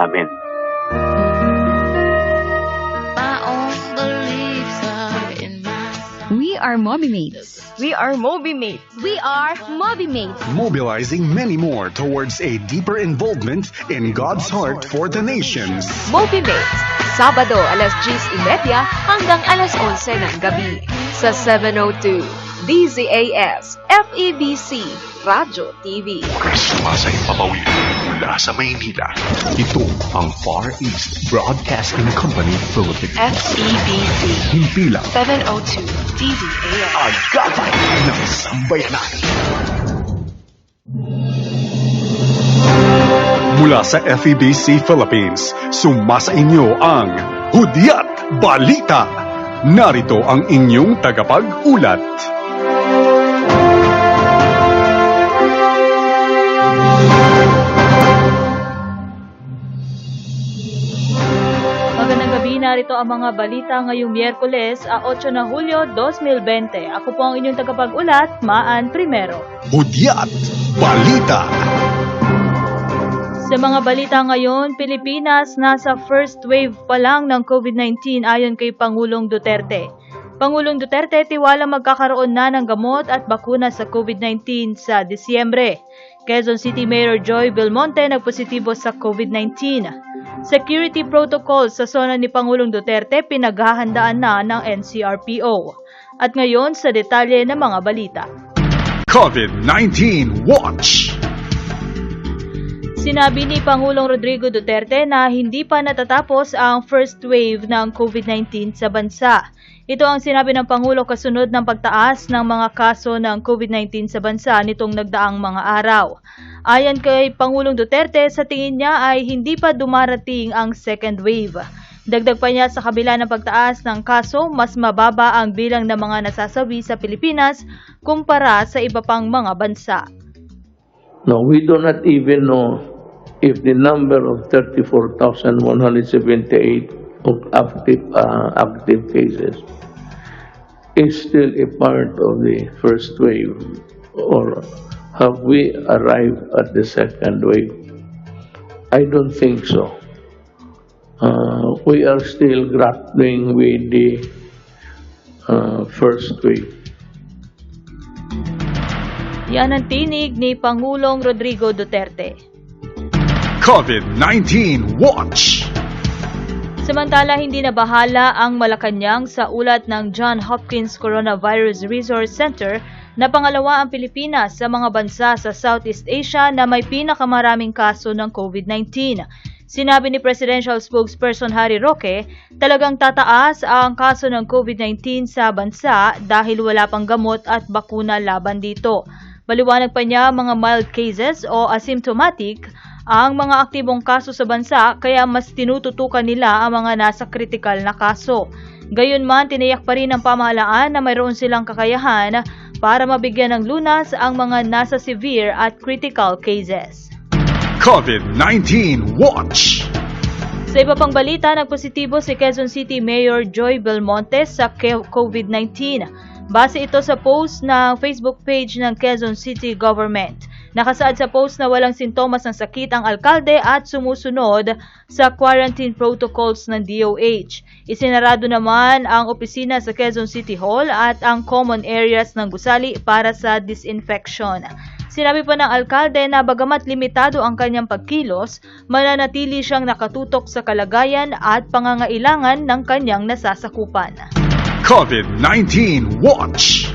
Amen. We are Mobimates. We are Mobimates. We are Mobimates. mobilizing many more towards a deeper involvement in God's heart for the nations. Mobimates. Sabado alas 10.30 hanggang alas 11 ng gabi sa 702 DZAS FEBC Radio TV. Sumasay papawid mula sa Maynila. Ito ang Far East Broadcasting Company Philippines. FEBC Himpilang 702 DZAS. agapay ng sambayanan. Mula sa FEBC Philippines, sumasa inyo ang Hudyat Balita. Narito ang inyong tagapag-ulat. Magandang gabi, narito ang mga balita ngayong Miyerkules, a 8 na Hulyo 2020. Ako po ang inyong tagapag-ulat, Maan Primero. Hudyat Balita. Sa mga balita ngayon, Pilipinas nasa first wave pa lang ng COVID-19 ayon kay Pangulong Duterte. Pangulong Duterte tiwala magkakaroon na ng gamot at bakuna sa COVID-19 sa Disyembre. Quezon City Mayor Joy Belmonte nagpositibo sa COVID-19. Security protocol sa zona ni Pangulong Duterte pinaghahandaan na ng NCRPO. At ngayon sa detalye ng mga balita. COVID-19 Watch. Sinabi ni Pangulong Rodrigo Duterte na hindi pa natatapos ang first wave ng COVID-19 sa bansa. Ito ang sinabi ng Pangulo kasunod ng pagtaas ng mga kaso ng COVID-19 sa bansa nitong nagdaang mga araw. Ayon kay Pangulong Duterte, sa tingin niya ay hindi pa dumarating ang second wave. Dagdag pa niya sa kabila ng pagtaas ng kaso, mas mababa ang bilang ng mga nasasawi sa Pilipinas kumpara sa iba pang mga bansa. No, we do not even know if the number of 34,178 of active, uh, active cases is still a part of the first wave or have we arrived at the second wave? I don't think so. Uh, we are still grappling with the uh, first wave. Yan ang tinig ni Pangulong Rodrigo Duterte. COVID-19 Watch. Samantala, hindi na bahala ang Malacanang sa ulat ng John Hopkins Coronavirus Resource Center na pangalawa ang Pilipinas sa mga bansa sa Southeast Asia na may pinakamaraming kaso ng COVID-19. Sinabi ni Presidential Spokesperson Harry Roque, talagang tataas ang kaso ng COVID-19 sa bansa dahil wala pang gamot at bakuna laban dito. Maliwanag pa niya mga mild cases o asymptomatic ang mga aktibong kaso sa bansa kaya mas tinututukan nila ang mga nasa kritikal na kaso. Gayunman, tiniyak pa rin ng pamahalaan na mayroon silang kakayahan para mabigyan ng lunas ang mga nasa severe at critical cases. COVID-19 Watch. Sa iba pang balita, nagpositibo si Quezon City Mayor Joy Belmonte sa ke- COVID-19. Base ito sa post ng Facebook page ng Quezon City Government. Nakasaad sa post na walang sintomas ng sakit ang alkalde at sumusunod sa quarantine protocols ng DOH. Isinarado naman ang opisina sa Quezon City Hall at ang common areas ng gusali para sa disinfection. Sinabi pa ng alkalde na bagamat limitado ang kanyang pagkilos, mananatili siyang nakatutok sa kalagayan at pangangailangan ng kanyang nasasakupan. COVID-19 Watch.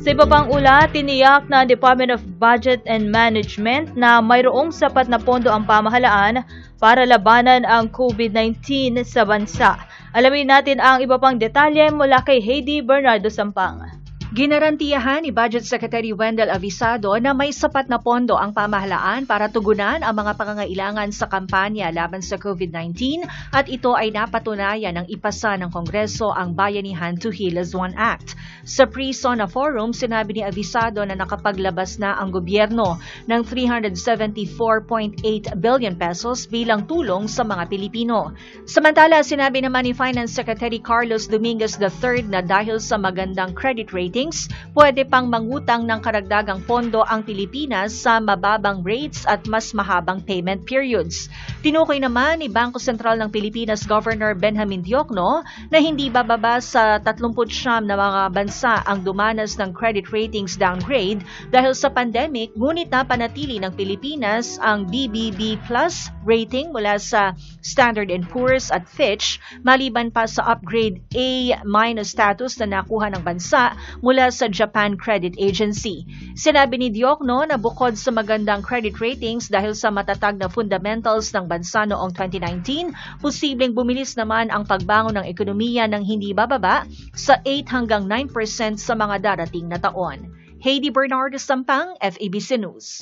Sa iba pang ulat, tiniyak na Department of Budget and Management na mayroong sapat na pondo ang pamahalaan para labanan ang COVID-19 sa bansa. Alamin natin ang iba pang detalye mula kay Heidi Bernardo Sampang. Ginarantiyahan ni Budget Secretary Wendell Avisado na may sapat na pondo ang pamahalaan para tugunan ang mga pangangailangan sa kampanya laban sa COVID-19 at ito ay napatunayan ng ipasa ng Kongreso ang Bayanihan to Heal as One Act. Sa Pre-SONA Forum, sinabi ni Avisado na nakapaglabas na ang gobyerno ng 374.8 billion pesos bilang tulong sa mga Pilipino. Samantala, sinabi naman ni Finance Secretary Carlos Dominguez III na dahil sa magandang credit rating ratings, pwede pang mangutang ng karagdagang pondo ang Pilipinas sa mababang rates at mas mahabang payment periods. Tinukoy naman ni Bangko Sentral ng Pilipinas Governor Benjamin Diokno na hindi bababa sa 39 na mga bansa ang dumanas ng credit ratings downgrade dahil sa pandemic, ngunit napanatili ng Pilipinas ang BBB Plus rating mula sa Standard Poor's at Fitch maliban pa sa upgrade A- status na nakuha ng bansa mula sa Japan Credit Agency. Sinabi ni Diokno na bukod sa magandang credit ratings dahil sa matatag na fundamentals ng bansa noong 2019, posibleng bumilis naman ang pagbangon ng ekonomiya ng hindi bababa sa 8 hanggang 9% sa mga darating na taon. Heidi Bernardo Sampang, FABC News.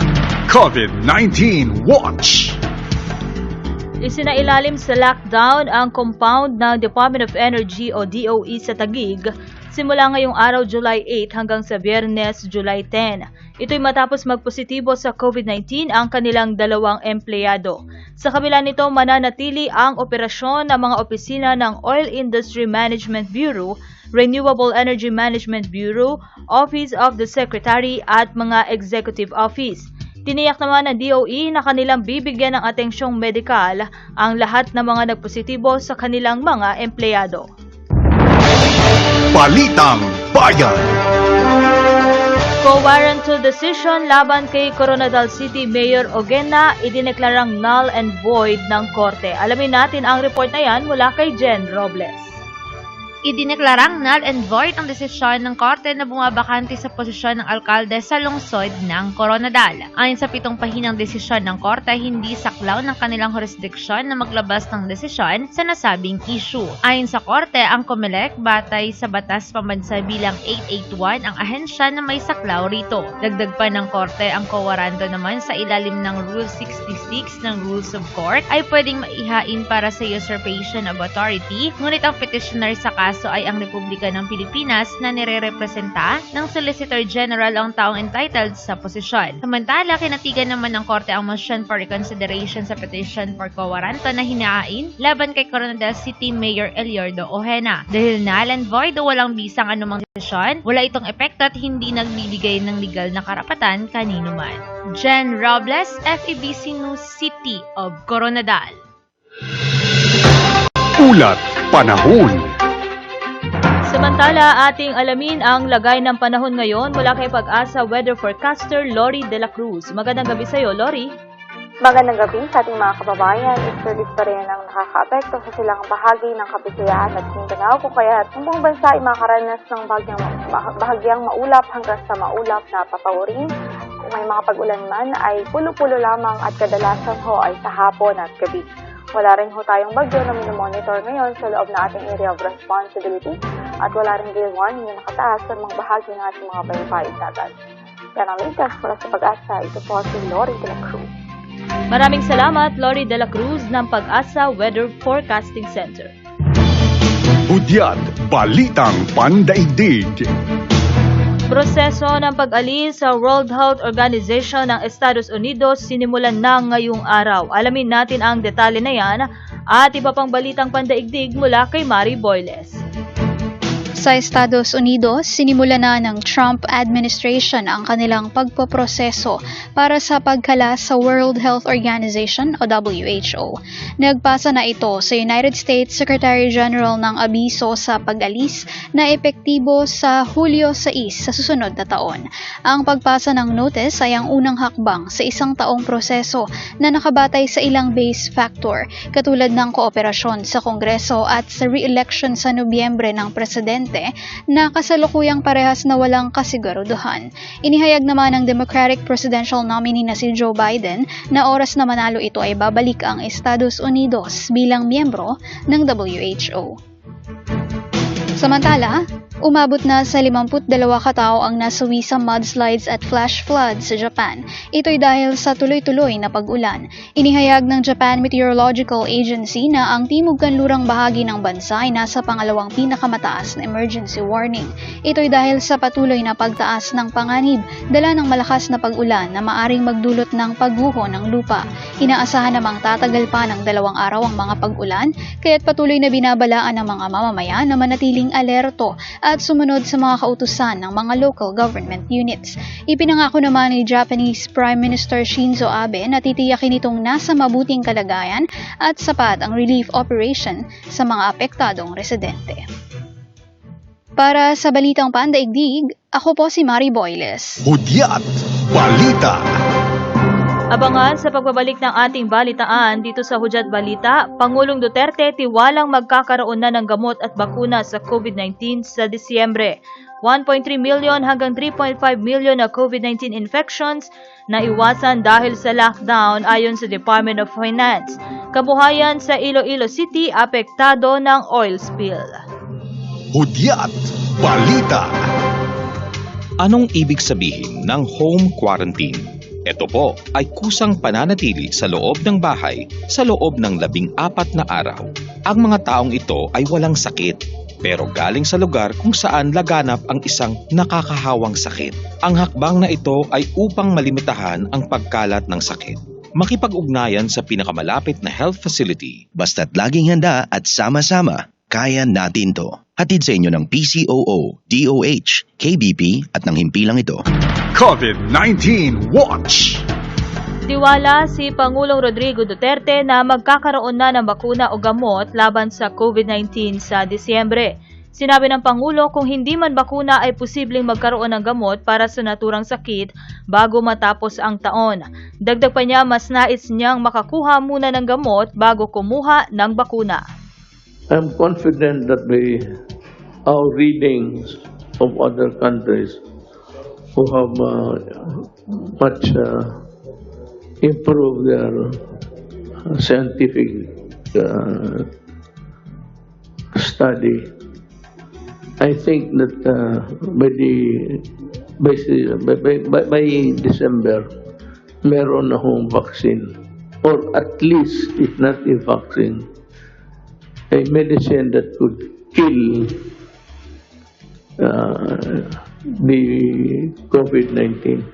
COVID-19 Watch. Isinailalim sa lockdown ang compound ng Department of Energy o DOE sa Tagig simula ngayong araw July 8 hanggang sa Biyernes July 10. Ito'y matapos magpositibo sa COVID-19 ang kanilang dalawang empleyado. Sa kabila nito, mananatili ang operasyon ng mga opisina ng Oil Industry Management Bureau, Renewable Energy Management Bureau, Office of the Secretary at mga Executive Office. Tiniyak naman ng DOE na kanilang bibigyan ng atensyong medikal ang lahat ng mga nagpositibo sa kanilang mga empleyado. Balitang Bayan. Co-warranted decision laban kay Coronadal City Mayor Ogena idineklarang null and void ng korte. Alamin natin ang report na yan mula kay Jen Robles. Idineklarang null and void ang desisyon ng korte na bumabakante sa posisyon ng alkalde sa lungsod ng Coronadal. Ayon sa pitong pahinang desisyon ng korte, hindi saklaw ng kanilang jurisdiksyon na maglabas ng desisyon sa nasabing issue. Ayon sa korte, ang COMELEC batay sa batas pambansa bilang 881 ang ahensya na may saklaw rito. Dagdag pa ng korte, ang kowaranto naman sa ilalim ng Rule 66 ng Rules of Court ay pwedeng maihain para sa usurpation of authority, ngunit ang petitioner sa kaso ay ang Republika ng Pilipinas na nire-representa ng Solicitor General ang taong entitled sa posisyon. Samantala, kinatigan naman ng korte ang motion for reconsideration sa petition for co-warranto na hinahain laban kay Coronadal City Mayor Eliordo Ojena. Dahil null and void o walang bisang anumang desisyon, wala itong epekto at hindi nagbibigay ng legal na karapatan kanino man. Jen Robles, FEBC News City of Coronadal. Ulat Panahon. Samantala, ating alamin ang lagay ng panahon ngayon mula kay Pag-asa Weather Forecaster Lori De La Cruz. Magandang gabi sa iyo, Lori. Magandang gabi sa ating mga kababayan. Istulis pa rin ang nakakaapekto sa silang bahagi ng Kabisayaan at Mindanao kung kaya ang buong bansa ay makaranas ng bahagyang, bahagyang maulap hanggang sa maulap na papawirin. Kung may mga pag-ulan man ay pulo-pulo lamang at kadalasan ho ay sa hapon at gabi. Wala rin ho tayong bagyo na minomonitor ngayon sa loob na ating area of responsibility at wala rin gale warning na nakataas sa mga bahagi ng ating mga baybayin dagat. Yan ang latest mula sa pag-asa. Ito po si Lori de la Cruz. Maraming salamat, Lori De La Cruz ng Pag-asa Weather Forecasting Center. Hudyat Balitang Pandaigdig. Proseso ng pag-alis sa World Health Organization ng Estados Unidos sinimulan na ngayong araw. Alamin natin ang detalye na yan at iba pang balitang pandaigdig mula kay Mari Boyles. Sa Estados Unidos, sinimula na ng Trump administration ang kanilang pagpoproseso para sa pagkala sa World Health Organization o WHO. Nagpasa na ito sa United States Secretary General ng abiso sa pag-alis na epektibo sa Hulyo 6 sa susunod na taon. Ang pagpasa ng notice ay ang unang hakbang sa isang taong proseso na nakabatay sa ilang base factor katulad ng kooperasyon sa Kongreso at sa re-election sa Nobyembre ng Presidente na kasalukuyang parehas na walang kasiguruduhan. Inihayag naman ng Democratic Presidential nominee na si Joe Biden na oras na manalo ito ay babalik ang Estados Unidos bilang miyembro ng WHO. Samantala, umabot na sa 52 katao ang nasawi sa mudslides at flash floods sa Japan. Ito'y dahil sa tuloy-tuloy na pag-ulan. Inihayag ng Japan Meteorological Agency na ang timog kanlurang bahagi ng bansa ay nasa pangalawang pinakamataas na emergency warning. Ito'y dahil sa patuloy na pagtaas ng panganib, dala ng malakas na pag-ulan na maaring magdulot ng pagguho ng lupa. Inaasahan namang tatagal pa ng dalawang araw ang mga pag-ulan, kaya't patuloy na binabalaan ng mga mamamayan na manatiling alerto at sumunod sa mga kautusan ng mga local government units. Ipinangako naman ni Japanese Prime Minister Shinzo Abe na titiyakin itong nasa mabuting kalagayan at sapat ang relief operation sa mga apektadong residente. Para sa Balitang Pandaigdig, ako po si Mari Boyles. Hudyat Balita. Abangan sa pagbabalik ng ating balitaan dito sa Hudyat Balita, Pangulong Duterte tiwalang magkakaroon na ng gamot at bakuna sa COVID-19 sa Disyembre. 1.3 million hanggang 3.5 million na COVID-19 infections na iwasan dahil sa lockdown ayon sa Department of Finance. Kabuhayan sa Iloilo City apektado ng oil spill. Hudyat Balita. Anong ibig sabihin ng home quarantine? Ito po ay kusang pananatili sa loob ng bahay sa loob ng labing apat na araw. Ang mga taong ito ay walang sakit pero galing sa lugar kung saan laganap ang isang nakakahawang sakit. Ang hakbang na ito ay upang malimitahan ang pagkalat ng sakit. Makipag-ugnayan sa pinakamalapit na health facility Basta't laging handa at sama-sama, kaya natin to. Hatid sa inyo ng PCOO, DOH, KBP at ng himpilang ito. COVID-19 Watch. Tiwala si Pangulong Rodrigo Duterte na magkakaroon na ng bakuna o gamot laban sa COVID-19 sa Disyembre. Sinabi ng Pangulo kung hindi man bakuna ay posibleng magkaroon ng gamot para sa naturang sakit bago matapos ang taon. Dagdag pa niya mas nais niyang makakuha muna ng gamot bago kumuha ng bakuna. I'm confident that we, our readings of other countries who have uh, much uh, improved their uh, scientific uh, study, I think that uh, by the by, by, by, December, meron na hong vaccine or at least if not a vaccine, a medicine that could kill uh, the COVID-19.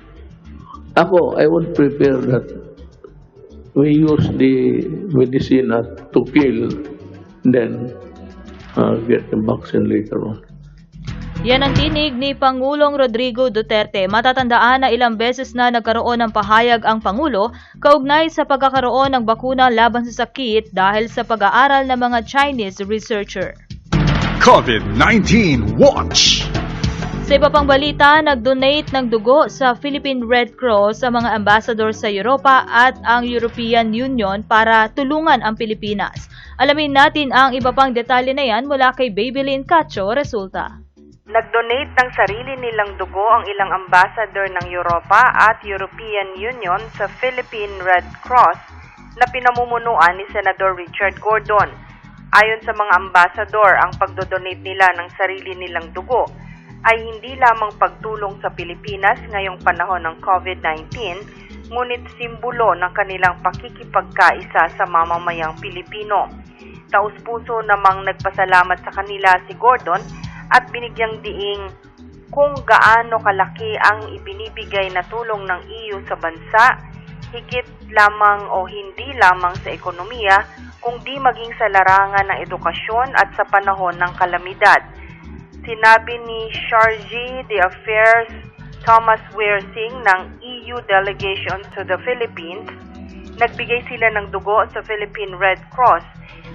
Ako, I would prepare that we use the medicine to kill, then uh, get the vaccine later on. Yan ang tinig ni Pangulong Rodrigo Duterte. Matatandaan na ilang beses na nagkaroon ng pahayag ang Pangulo kaugnay sa pagkakaroon ng bakuna laban sa sakit dahil sa pag-aaral ng mga Chinese researcher. COVID-19 Watch. Sa iba pang balita, nag-donate ng dugo sa Philippine Red Cross sa mga ambassador sa Europa at ang European Union para tulungan ang Pilipinas. Alamin natin ang iba pang detalye na yan mula kay Babylin Cacho, resulta. Nag-donate ng sarili nilang dugo ang ilang ambassador ng Europa at European Union sa Philippine Red Cross na pinamumunuan ni Senador Richard Gordon. Ayon sa mga ambassador, ang pagdodonate nila ng sarili nilang dugo ay hindi lamang pagtulong sa Pilipinas ngayong panahon ng COVID-19, ngunit simbolo ng kanilang pakikipagkaisa sa mamamayang Pilipino. Taus-puso namang nagpasalamat sa kanila si Gordon at binigyang diing kung gaano kalaki ang ibinibigay na tulong ng EU sa bansa, higit lamang o hindi lamang sa ekonomiya, kundi maging sa larangan ng edukasyon at sa panahon ng kalamidad. Sinabi ni Chargé de Affairs Thomas Wersing ng EU Delegation to the Philippines, nagbigay sila ng dugo sa Philippine Red Cross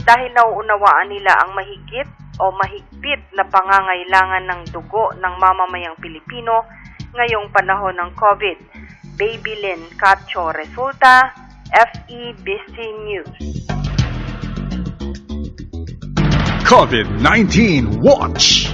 dahil nauunawaan nila ang mahigit o mahigpit na pangangailangan ng dugo ng mamamayang Pilipino ngayong panahon ng COVID. Baby Lynn Cacho Resulta, FEBC News. COVID-19 Watch.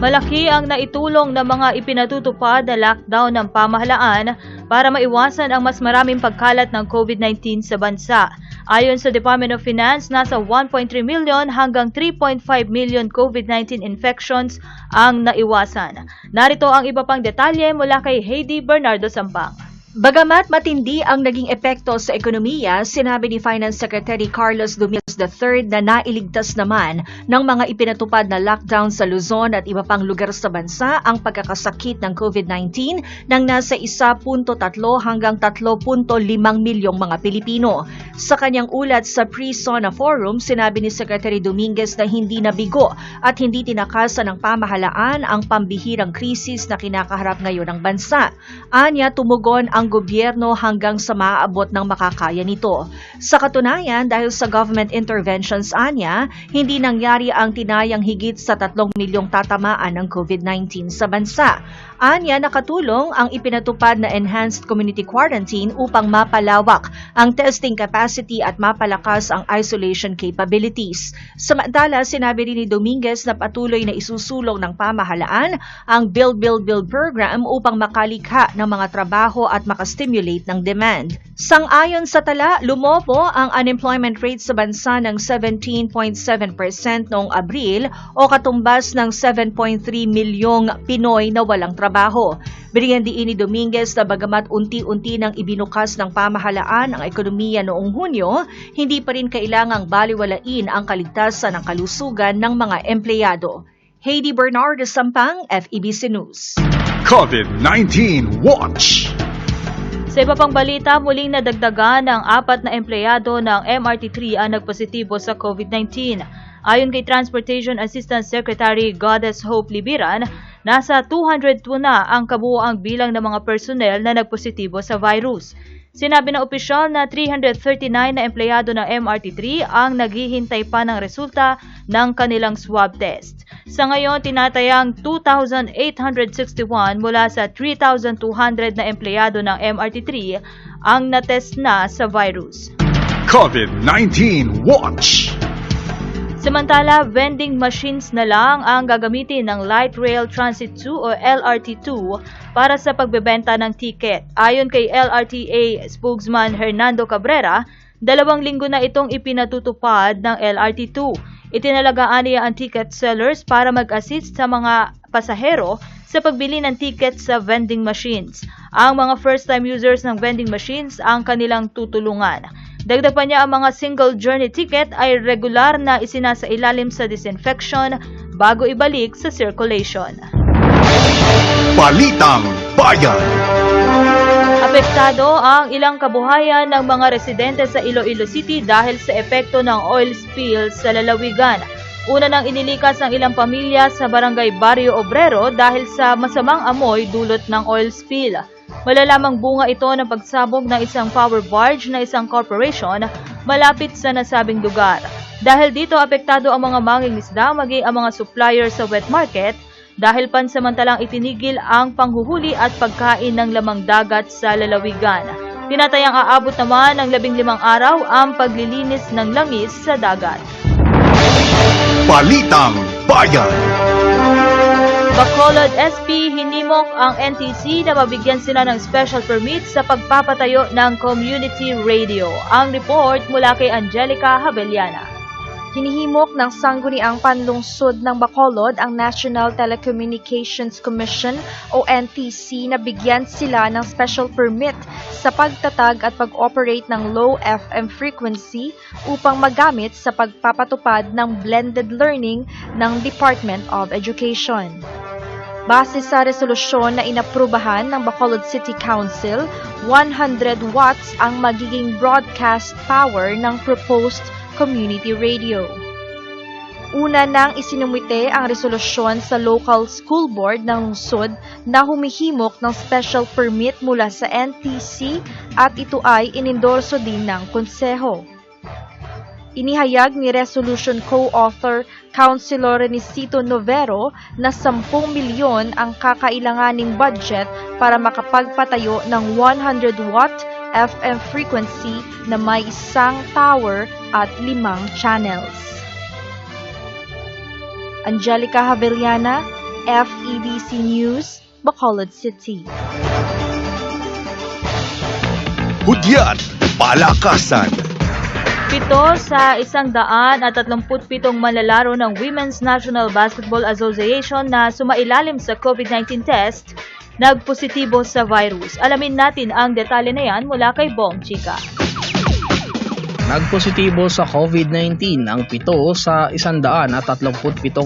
Malaki ang naitulong ng mga ipinatutupad na lockdown ng pamahalaan para maiwasan ang mas maraming pagkalat ng COVID-19 sa bansa. Ayon sa Department of Finance, nasa 1.3 million hanggang 3.5 million COVID-19 infections ang naiwasan. Narito ang iba pang detalye mula kay Heidi Bernardo Sampang. Bagamat matindi ang naging epekto sa ekonomiya, sinabi ni Finance Secretary Carlos Dominguez III na nailigtas naman ng mga ipinatupad na lockdown sa Luzon at iba pang lugar sa bansa ang pagkakasakit ng COVID-19 ng nasa 1.3 hanggang 3.5 milyong mga Pilipino. Sa kanyang ulat sa Pre-SONA Forum, sinabi ni Secretary Dominguez na hindi nabigo at hindi tinakasan ng pamahalaan ang pambihirang krisis na kinakaharap ngayon ng bansa. Anya, tumugon ang gobyerno hanggang sa maaabot ng makakaya nito. Sa katunayan, dahil sa government interventions anya, hindi nangyari ang tinayang higit sa 3 milyong tatamaan ng COVID-19 sa bansa. Anya, nakatulong ang ipinatupad na enhanced community quarantine upang mapalawak ang testing capacity at mapalakas ang isolation capabilities. Samantala, sinabi rin ni Dominguez na patuloy na isusulong ng pamahalaan ang Build Build Build program upang makalikha ng mga trabaho at makastimulate ng demand. Sang-ayon sa tala, lumobo ang unemployment rate sa bansa ng 17.7% noong Abril o katumbas ng 7.3 milyong Pinoy na walang trabaho. Binigyan diin ni Dominguez na bagamat unti-unti nang ibinukas ng pamahalaan ang ekonomiya noong Hunyo, hindi pa rin kailangang baliwalain ang kaligtasan ng kalusugan ng mga empleyado. Heidi Bernardo Sampang, FEBC News. COVID-19 Watch. Sa iba pang balita, muling nadagdagan ng apat na empleyado ng MRT3 ang nagpositibo sa COVID-19. Ayon kay Transportation Assistant Secretary Goddess Hope Libiran, nasa 202 na ang kabuoang bilang ng mga personnel na nagpositibo sa virus. Sinabi ng opisyal na 339 na empleyado ng MRT3 ang naghihintay pa ng resulta ng kanilang swab test. Sa ngayon, tinatayang 2,861 mula sa 3,200 na empleyado ng MRT3 ang natest na sa virus. COVID-19 Watch. Samantala, vending machines na lang ang gagamitin ng Light Rail Transit 2 o LRT2 para sa pagbebenta ng ticket. Ayon kay LRTA spokesman Hernando Cabrera, dalawang linggo na itong ipinatutupad ng LRT2. Itinalagaan niya ang ticket sellers para mag-assist sa mga pasahero sa pagbili ng ticket sa vending machines. Ang mga first-time users ng vending machines ang kanilang tutulungan. Dagdag pa niya ang mga single journey ticket ay regular na isinasailalim sa disinfection bago ibalik sa circulation. Balitang Bayan. Apektado ang ilang kabuhayan ng mga residente sa Iloilo City dahil sa epekto ng oil spill sa lalawigan. Una nang inilikas ang ilang pamilya sa barangay Barrio Obrero dahil sa masamang amoy dulot ng oil spill. Malalamang bunga ito ng pagsabog ng isang power barge na isang corporation malapit sa nasabing lugar. Dahil dito apektado ang mga mangingisda maging ang mga supplier sa wet market dahil pansamantalang itinigil ang panghuhuli at pagkain ng lamang dagat sa lalawigan. Tinatayang aabot naman ng labing limang araw ang paglilinis ng langis sa dagat. Balitang Bayan. Bacolod SP hinimok ang NTC na mabigyan sila ng special permit sa pagpapatayo ng community radio. Ang report mula kay Angelica Habeliana. Hinihimok ng sangguniang panlungsod ng Bacolod ang National Telecommunications Commission o NTC na bigyan sila ng special permit sa pagtatag at pag-operate ng low FM frequency upang magamit sa pagpapatupad ng blended learning ng Department of Education. Base sa resolusyon na inaprubahan ng Bacolod City Council, 100 watts ang magiging broadcast power ng proposed community radio. Una nang isinumite ang resolusyon sa local school board ng lungsod na humihimok ng special permit mula sa NTC at ito ay inendorso din ng konseho. Inihayag ni resolution co-author Councilor Renisito Novero na 10 milyon ang kakailanganing budget para makapagpatayo ng 100 watt FM frequency na may isang tower at limang channels. Angelica Haveliana, FEBC News, Bacolod City. Hudyat. Palakasan. Pito sa isang daan at 37 manlalaro ng Women's National Basketball Association na sumailalim sa COVID-19 test, nagpositibo sa virus. Alamin natin ang detalye na yan mula kay Bong Chika. Nagpositibo sa COVID-19 ang pito sa 137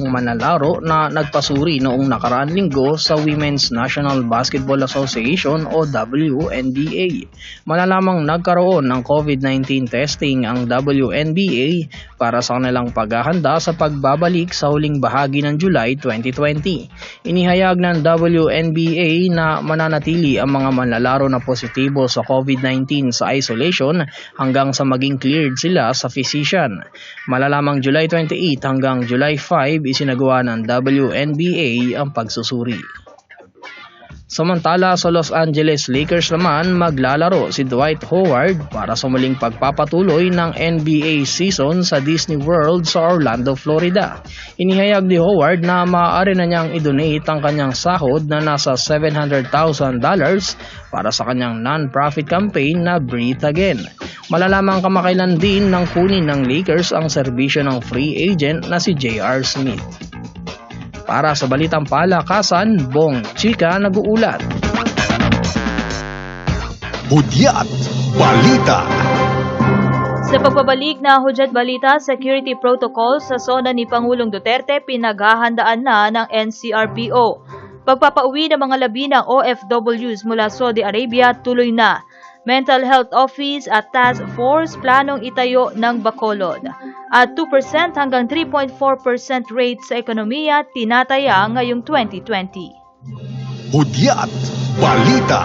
manlalaro na nagpasuri noong nakaraang linggo sa Women's National Basketball Association o WNBA. Malalamang nagkaroon ng COVID-19 testing ang WNBA para sa kanilang paghahanda sa pagbabalik sa huling bahagi ng July 2020. Inihayag ng WNBA na mananatili ang mga manlalaro na positibo sa COVID-19 sa isolation hanggang sa maging cleared sila sa physician. Malalamang July 28 hanggang July 5 isinagawa ng WNBA ang pagsusuri. Samantala sa Los Angeles Lakers naman maglalaro si Dwight Howard para sa muling pagpapatuloy ng NBA season sa Disney World sa Orlando, Florida. Inihayag ni Howard na maaari na niyang i-donate ang kanyang sahod na nasa $700,000 para sa kanyang non-profit campaign na Breathe Again. Malalamang kamakailan din ng kunin ng Lakers ang serbisyo ng free agent na si J.R. Smith. Para sa Balitang Palakasan, Bong Chika nag-uulat. Hudyat Balita Sa pagbabalik na hudyat balita, security protocol sa zona ni Pangulong Duterte pinaghahandaan na ng NCRPO. Pagpapauwi ng mga labi ng OFWs mula Saudi Arabia tuloy na. Mental Health Office at Task Force planong itayo ng Bacolod. At 2% hanggang 3.4% rate sa ekonomiya tinataya ngayong 2020. Hudyat Balita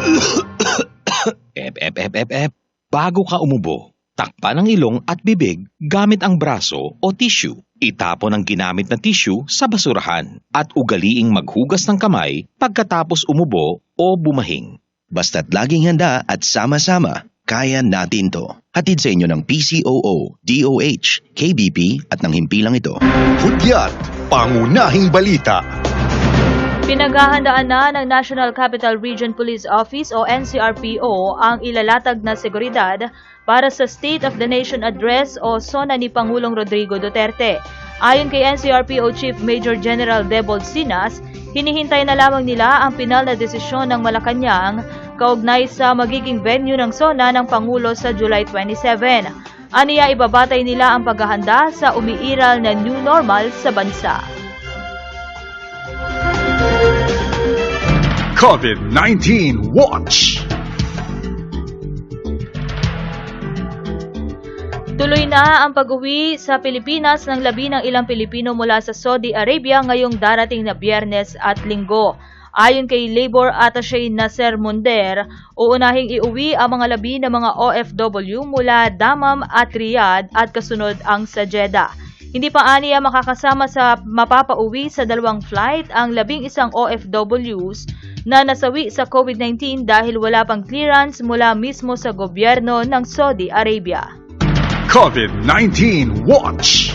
Ep, ep, ep, ep, ep. Bago ka umubo, takpan ang ilong at bibig gamit ang braso o tissue. Itapon ang ginamit na tissue sa basurahan at ugaliing maghugas ng kamay pagkatapos umubo o bumahing. Basta't laging handa at sama-sama, kaya natin to. Hatid sa inyo ng PCOO, DOH, KBP at ng himpilang ito. Hudyat Pangunahing Balita Pinaghahandaan na ng National Capital Region Police Office o NCRPO ang ilalatag na seguridad para sa State of the Nation Address o SONA ni Pangulong Rodrigo Duterte. Ayon kay NCRPO Chief Major General Debold Sinas, hinihintay na lamang nila ang pinal na desisyon ng Malacanang kaugnay sa magiging venue ng SONA ng Pangulo sa July 27. Aniya ibabatay nila ang paghahanda sa umiiral na new normal sa bansa. COVID-19 Watch Tuloy na ang pag-uwi sa Pilipinas ng labi ng ilang Pilipino mula sa Saudi Arabia ngayong darating na biyernes at linggo. Ayon kay Labor Attaché Nasser Munder, uunahing iuwi ang mga labi ng mga OFW mula Damam at Riyadh at kasunod ang sa Jeddah. Hindi pa aniya makakasama sa mapapauwi sa dalawang flight ang labing isang OFWs na nasawi sa COVID-19 dahil wala pang clearance mula mismo sa gobyerno ng Saudi Arabia. COVID-19 Watch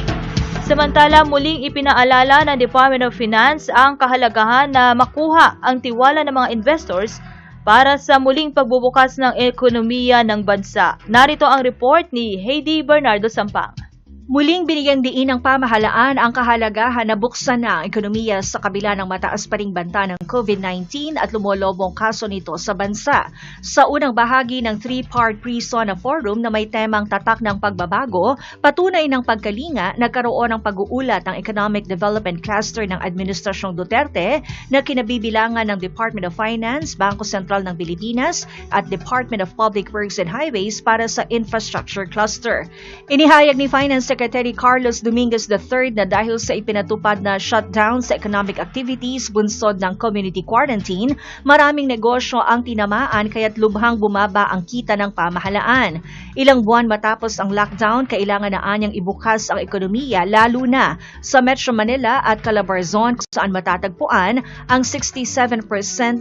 Samantala, muling ipinaalala ng Department of Finance ang kahalagahan na makuha ang tiwala ng mga investors para sa muling pagbubukas ng ekonomiya ng bansa. Narito ang report ni Heidi Bernardo Sampang. Muling binigyan diin ng pamahalaan ang kahalagahan na buksan na ang ekonomiya sa kabila ng mataas pa ring banta ng COVID-19 at lumolobong kaso nito sa bansa. Sa unang bahagi ng three-part pre-SONA forum na may temang tatak ng pagbabago, patunay ng pagkalinga, nagkaroon ng pag-uulat ng Economic Development Cluster ng Administrasyong Duterte na kinabibilangan ng Department of Finance, Bangko Sentral ng Pilipinas at Department of Public Works and Highways para sa Infrastructure Cluster. Inihayag ni Finance Secretary Carlos Dominguez III na dahil sa ipinatupad na shutdown sa economic activities bunsod ng community quarantine, maraming negosyo ang tinamaan kaya't lubhang bumaba ang kita ng pamahalaan. Ilang buwan matapos ang lockdown, kailangan na anyang ibukas ang ekonomiya lalo na sa Metro Manila at Calabarzon kung saan matatagpuan ang 67%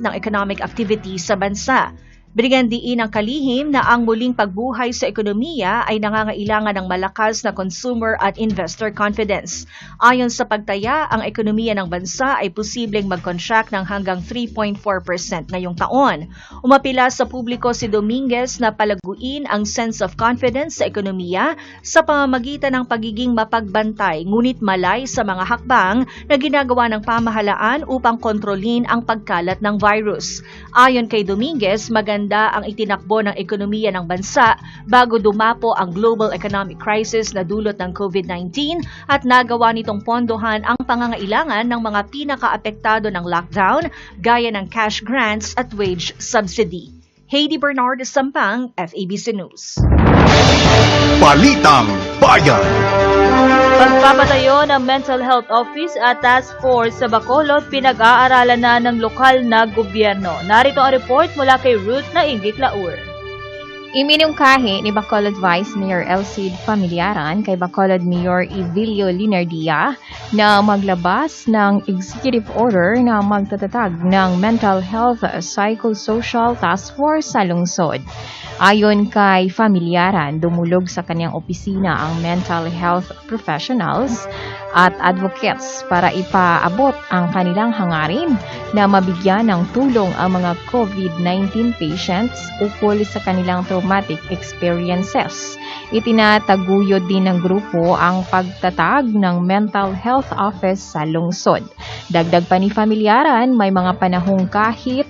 ng economic activity sa bansa. Binigyan diin ang kalihim na ang muling pagbuhay sa ekonomiya ay nangangailangan ng malakas na consumer at investor confidence. Ayon sa pagtaya, ang ekonomiya ng bansa ay posibleng mag-contract ng hanggang 3.4% ngayong taon. Umapila sa publiko si Dominguez na palaguin ang sense of confidence sa ekonomiya sa pamamagitan ng pagiging mapagbantay ngunit malay sa mga hakbang na ginagawa ng pamahalaan upang kontrolin ang pagkalat ng virus. Ayon kay Dominguez, maganda ang itinakbo ng ekonomiya ng bansa bago dumapo ang global economic crisis na dulot ng COVID-19 at nagawa nitong pondohan ang pangangailangan ng mga pinakaapektado ng lockdown gaya ng cash grants at wage subsidy. Heidi Bernardo Sampang, FABC News. Balitang Bayan. Pagpapatayo ng Mental Health Office at Task Force sa Bacolod, pinag-aaralan na ng lokal na gobyerno. Narito ang report mula kay Ruth na Ingrid Laur. Iminungkahi ni Bacolod Vice Mayor Elcid Familiaran kay Bacolod Mayor Evilio Linardia na maglabas ng executive order na magtatatag ng Mental Health Psychosocial Task Force sa lungsod. Ayon kay Familiaran, dumulog sa kanyang opisina ang mental health professionals at advocates para ipaabot ang kanilang hangarin na mabigyan ng tulong ang mga COVID-19 patients ukol sa kanilang traumatic experiences. Itinataguyod din ng grupo ang pagtatag ng mental health office sa lungsod. Dagdag pa ni Familiaran, may mga panahong kahit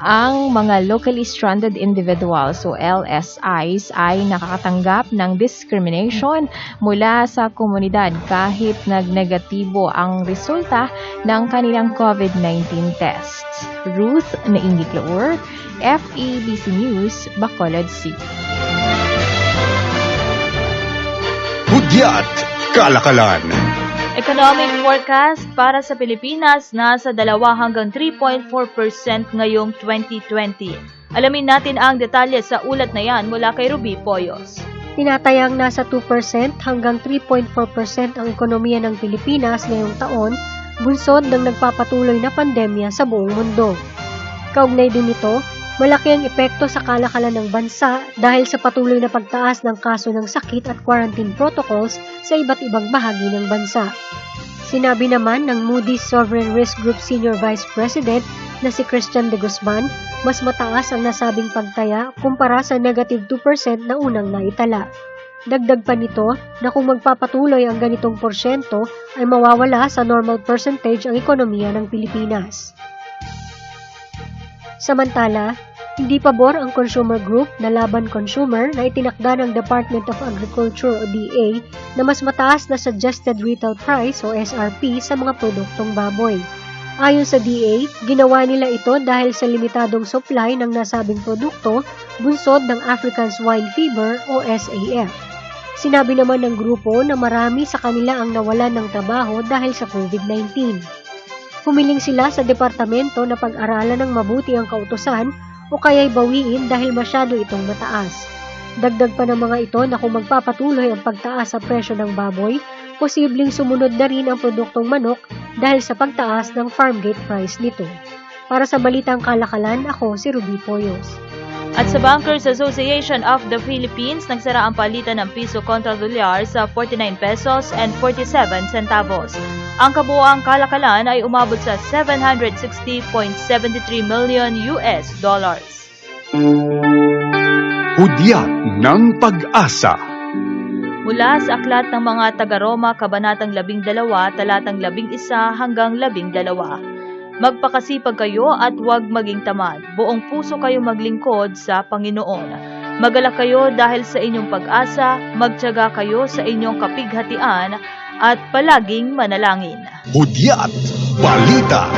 ang mga locally stranded individuals o LSIs ay nakakatanggap ng discrimination mula sa komunidad kahit nagnegatibo ang resulta ng kanilang COVID-19 tests. Ruth Naingitloor, FEBC News, Bacolod City. Hudyat Kalakalan. Economic forecast para sa Pilipinas nasa 2 hanggang 3.4% ngayong 2020. Alamin natin ang detalye sa ulat na yan mula kay Ruby Poyos. Tinatayang nasa 2% hanggang 3.4% ang ekonomiya ng Pilipinas ngayong taon, bunsod ng nagpapatuloy na pandemya sa buong mundo. Kaugnay din nito, malaki ang epekto sa kalakalan ng bansa dahil sa patuloy na pagtaas ng kaso ng sakit at quarantine protocols sa iba't ibang bahagi ng bansa. Sinabi naman ng Moody's Sovereign Risk Group Senior Vice President na si Christian de Guzman, mas mataas ang nasabing pagtaya kumpara sa negative 2% na unang naitala. Dagdag pa nito na kung magpapatuloy ang ganitong porsyento ay mawawala sa normal percentage ang ekonomiya ng Pilipinas. Samantala, hindi pabor ang consumer group na Laban Consumer na itinakda ng Department of Agriculture o DA na mas mataas na suggested retail price o SRP sa mga produktong baboy. Ayon sa DA, ginawa nila ito dahil sa limitadong supply ng nasabing produkto bunsod ng African Swine Fever o SAF. Sinabi naman ng grupo na marami sa kanila ang nawalan ng trabaho dahil sa COVID-19. Humiling sila sa departamento na pag-aralan ng mabuti ang kautosan o kaya'y bawiin dahil masyado itong mataas. Dagdag pa ng mga ito na kung magpapatuloy ang pagtaas sa presyo ng baboy, posibleng sumunod na rin ang produktong manok dahil sa pagtaas ng farm gate price nito. Para sa Balitang Kalakalan, ako si Ruby Poyos. At sa Bankers Association of the Philippines, nagsara ang palitan ng piso kontra dolyar sa 49 pesos and 47 centavos. Ang kabuoang kalakalan ay umabot sa 760.73 million US dollars. Hudyat ng Pag-asa. Mula sa aklat ng mga taga-Roma, Kabanatang 12, talatang 11 hanggang 12. Magpakasipag kayo at huwag maging tamad. Buong puso kayo maglingkod sa Panginoon. Magalak kayo dahil sa inyong pag-asa, magtyaga kayo sa inyong kapighatian, at palaging manalangin. Hudyat Balita.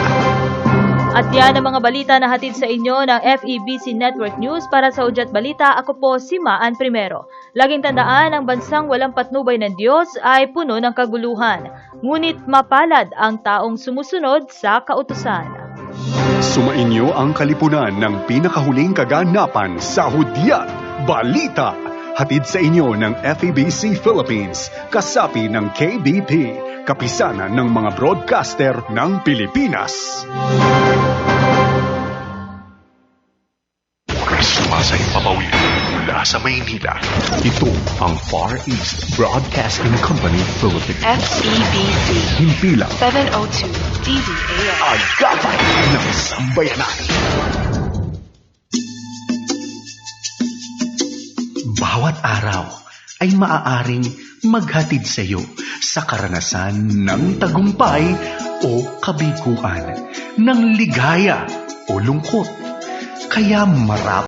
At yan ang mga balita na hatid sa inyo ng FEBC Network News para sa Udyat Balita. Ako po si Maan Primero. Laging tandaan, ang bansang walang patnubay ng Diyos ay puno ng kaguluhan. Ngunit mapalad ang taong sumusunod sa kautusan. Sumainyo ang kalipunan ng pinakahuling kaganapan sa Hudyat Balita. Hatid sa inyo ng FEBC Philippines, kasapi ng KBP, kapisanan ng mga broadcaster ng Pilipinas. Mahusay papawid mula sa Maynila. Ito ang Far East Broadcasting Company Philippines. FEBC Himpilang 702 DZAS. Agapay ng Sambayanan. Bawat araw ay maaaring maghatid sa iyo sa karanasan ng tagumpay o kabiguan, ng ligaya o lungkot. Kaya marap